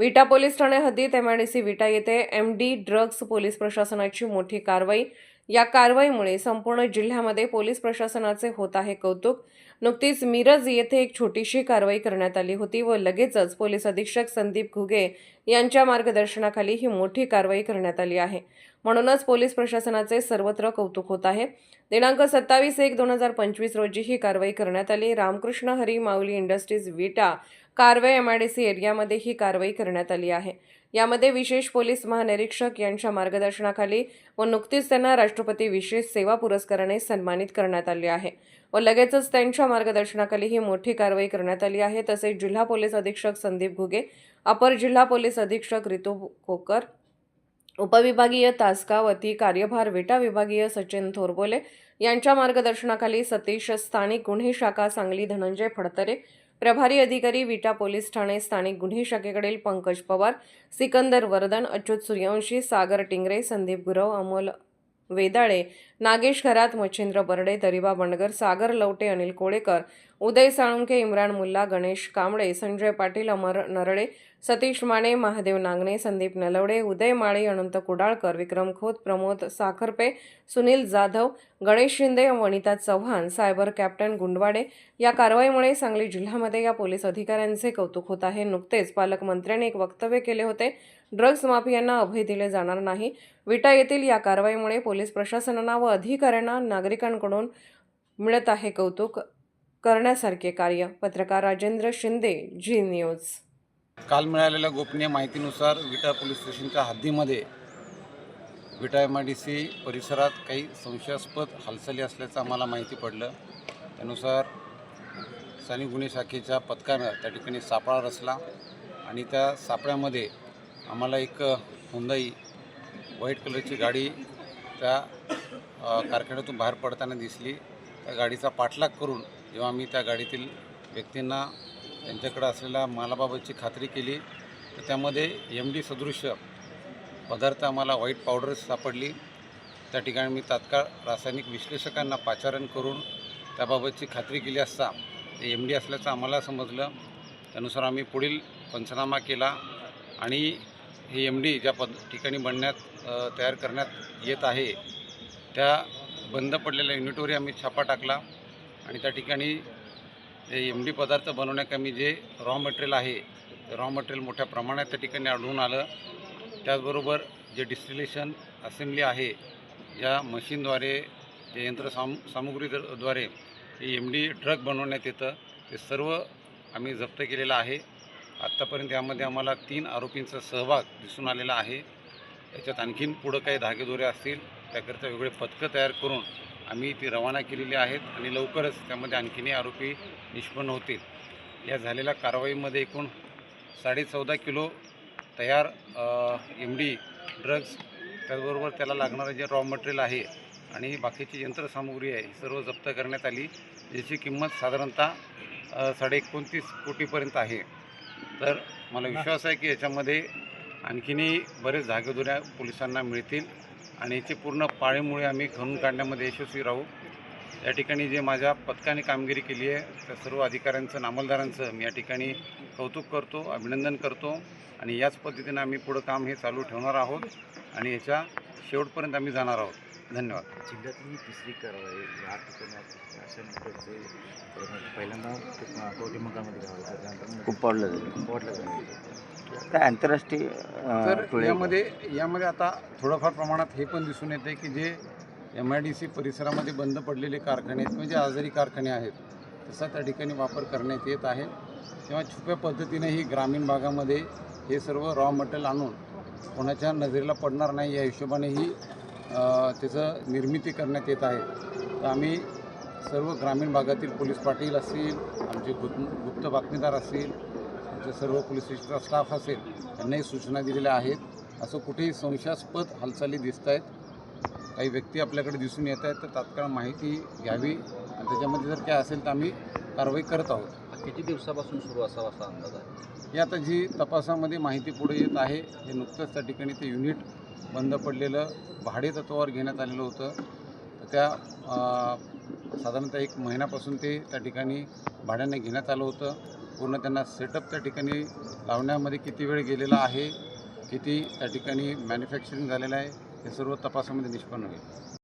विटा पोलीस ठाणे हद्दीत एमआयडीसी विटा येथे एम डी ड्रग्ज पोलीस प्रशासनाची मोठी कारवाई. या कारवाईमुळे संपूर्ण जिल्ह्यामध्ये पोलीस प्रशासनाचे होत आहे कौतुक. नुकतीच मिरज येथे एक छोटीशी कारवाई करण्यात आली होती व लगेचच पोलीस अधीक्षक संदीप घुगे यांच्या मार्गदर्शनाखाली ही मोठी कारवाई करण्यात आली आहे. म्हणूनच पोलीस प्रशासनाचे सर्वत्र कौतुक होत आहे. दिनांक सत्तावीस एक दोन हजार पंचवीस रोजी ही कारवाई करण्यात आली. रामकृष्ण हरी माऊली इंडस्ट्रीज विटा कारवे एमआयडीसी एरियामध्ये ही कारवाई करण्यात आली आहे. यामध्ये विशेष पोलीस महानिरीक्षक यांच्या मार्गदर्शनाखाली व नुकतीच त्यांना राष्ट्रपती विशेष सेवा पुरस्काराने सन्मानित करण्यात आले आहे. व लगेचच त्यांच्या मार्गदर्शनाखाली ही मोठी कारवाई करण्यात आली आहे. तसेच जिल्हा पोलीस अधीक्षक संदीप घुगे अपर जिल्हा पोलीस अधीक्षक रितू कोकर उपविभागीय तासगावती कार्यभार विटा विभागीय सचिन थोरबोले यांच्या मार्गदर्शनाखाली सतीश स्थानिक गुन्हे शाखा सांगली धनंजय फडतरे प्रभारी अधिकारी विटा पोलीस ठाणे स्थानिक गुन्हे शाखेकडील पंकज पवार सिकंदर वर्धन अच्युत सूर्यवंशी सागर टिंगरे संदीप गुरव अमोल वेदाळे नागेश घरात मच्छिंद्र बर्डे दरिबा बंडगर सागर लवटे अनिल कोळेकर उदय साळुंके इम्रान मुल्ला गणेश कांबळे संजय पाटील अमर नरळे सतीश माने महादेव नागणे संदीप नलवडे उदय माळी अनंत कुडाळकर विक्रम खोत प्रमोद साखरपे सुनील जाधव गणेश शिंदे वनिता चव्हाण सायबर कॅप्टन गुंडवाडे या कारवाईमुळे सांगली जिल्ह्यामध्ये या पोलीस अधिकाऱ्यांचे कौतुक होत आहे. नुकतेच पालकमंत्र्यांनी एक वक्तव्य केले होते. ड्रग्ज माफियांना अभय दिले जाणार नाही. विटा येथील या कारवाईमुळे पोलीस प्रशासनाला व अधिकाऱ्यांना नागरिकांकडून मिळत आहे कौतुक करण्यासारखे कार्य. पत्रकार राजेंद्र शिंदे जी न्यूज. काल मिळालेल्या गोपनीय माहितीनुसार विटा पोलीस स्टेशनच्या हद्दीमध्ये Vita M I D C परिसरात काही संशयास्पद हालचाली असल्याचं आम्हाला माहिती पडलं. त्यानुसार स्थानिक गुन्हे शाखेच्या पथकानं त्या ठिकाणी सापळा रचला आणि त्या सापळ्यामध्ये आम्हाला एक हुंदाई व्हाईट कलरची गाडी त्या कारखान्यातून बाहेर पडताना दिसली. त्या गाडीचा पाठलाग करून जेव्हा आम्ही त्या गाडीतील व्यक्तींना त्यांच्याकडे असलेल्या मालाबाबतची खात्री केली तर त्यामध्ये एम डी सदृश्य पदार्थ आम्हाला व्हाईट पावडर सापडली. त्या ठिकाणी मी तात्काळ रासायनिक विश्लेषकांना पाचारण करून त्याबाबतची खात्री केली असता ते एम डी असल्याचं आम्हाला समजलं. त्यानुसार आम्ही पुढील पंचनामा केला आणि हे एम डी ज्या पद ठिकाणी बनण्यात तयार करण्यात येत आहे त्या बंद पडलेल्या युनिटवरही आम्ही छापा टाकला आणि त्या ठिकाणी हे एम डी पदार्थ बनवण्याकमी जे रॉ मटेरियल आहे ते रॉ मटेरियल मोठ्या प्रमाणात त्या ठिकाणी आढळून आलं. त्याचबरोबर जे डिस्टिलेशन असेंब्ली आहे या मशीनद्वारे जे यंत्र साम सामुग्रीद्वारे हे एम डी ड्रग बनवण्यात येतं ते सर्व आम्ही जप्त केलेलं आहे. आत्तापर्यंत यामध्ये आम्हाला तीन आरोपींचा सहभाग दिसून आलेला आहे. याच्यात आणखीन पुढं काही धागेदोरे असतील त्याकरिता वेगळे पथकं तयार करून आम्ही ती रवाना केलेली आहेत आणि लवकरच त्यामध्ये आणखीनही आरोपी निष्पन्न होतील. या झालेल्या कारवाईमध्ये एकूण साडेचौदा किलो तयार एम डी ड्रग्ज त्याचबरोबर त्याला लागणारं जे रॉ मटेरियल आहे आणि बाकीची यंत्रसामुग्री आहे ही सर्व जप्त करण्यात आली ज्याची किंमत साधारणतः साडे एकोणतीस कोटीपर्यंत आहे. तर मला विश्वास आहे की याच्यामध्ये आणखीनही बरेच जागेदुऱ्या पोलिसांना मिळतील आणि याची पूर्ण पाळीमुळे आम्ही खणून काढण्यामध्ये यशस्वी राहू. या ठिकाणी जे माझ्या पथकाने कामगिरी केली आहे त्या सर्व अधिकाऱ्यांचं नामलदारांचं मी या ठिकाणी कौतुक करतो अभिनंदन करतो आणि याच पद्धतीनं आम्ही पुढं काम हे चालू ठेवणार आहोत आणि याच्या शेवटपर्यंत आम्ही जाणार आहोत. धन्यवाद. जिल्ह्यातली ही तिसरी कारवाई या ठिकाणी अशा प्रकारचे पहिल्यांदा कवठेमंकाळमध्ये गावाचं त्यानंतर कुप्पाडलं जाईल कुपवाडला झालं काय आंतरराष्ट्रीय तर यामध्ये यामध्ये आता थोडंफार प्रमाणात हे पण दिसून येते की जे एम आय डी सी परिसरामध्ये बंद पडलेले कारखाने आहेत किंवा जे आजारी कारखाने आहेत तसा त्या ठिकाणी वापर करण्यात येत आहे. तेव्हा छुप्या पद्धतीने ही ग्रामीण भागामध्ये हे सर्व रॉ मटेरियल आणून कोणाच्या नजरेला पडणार नाही या हिशोबाने ही त्याचं निर्मिती करण्यात येत आहे. तर आम्ही सर्व ग्रामीण भागातील पोलीस पाटील असतील आमचे गुप्त गुप्त बातमीदार असतील आमचे सर्व पोलीस स्टेशनचा स्टाफ असेल यांनाही सूचना दिलेल्या आहेत. असं कुठेही संशयास्पद हालचाली दिसत आहेत. काही व्यक्ती आपल्याकडे दिसून येत आहेत तर तात्काळ माहिती घ्यावी. आणि त्याच्यामध्ये जर काय असेल तर आम्ही कारवाई करत आहोत. किती दिवसापासून सुरू असावा असा अंदाज आहे? ही आता जी तपासामध्ये माहिती पुढे येत आहे हे नुकतंच त्या ठिकाणी ते युनिट बंद पडलेलं भाडे तत्वावर घेण्यात आलेलं होतं. तर त्या साधारणतः एक महिन्यापासून ते त्या ठिकाणी भाड्याने घेण्यात आलं होतं. पूर्ण त्यांना सेटअप त्या ठिकाणी लावण्यामध्ये किती वेळ गेलेला आहे किती त्या ठिकाणी मॅन्युफॅक्चरिंग झालेलं आहे हे सर्व तपासामध्ये निष्पन्न होईल.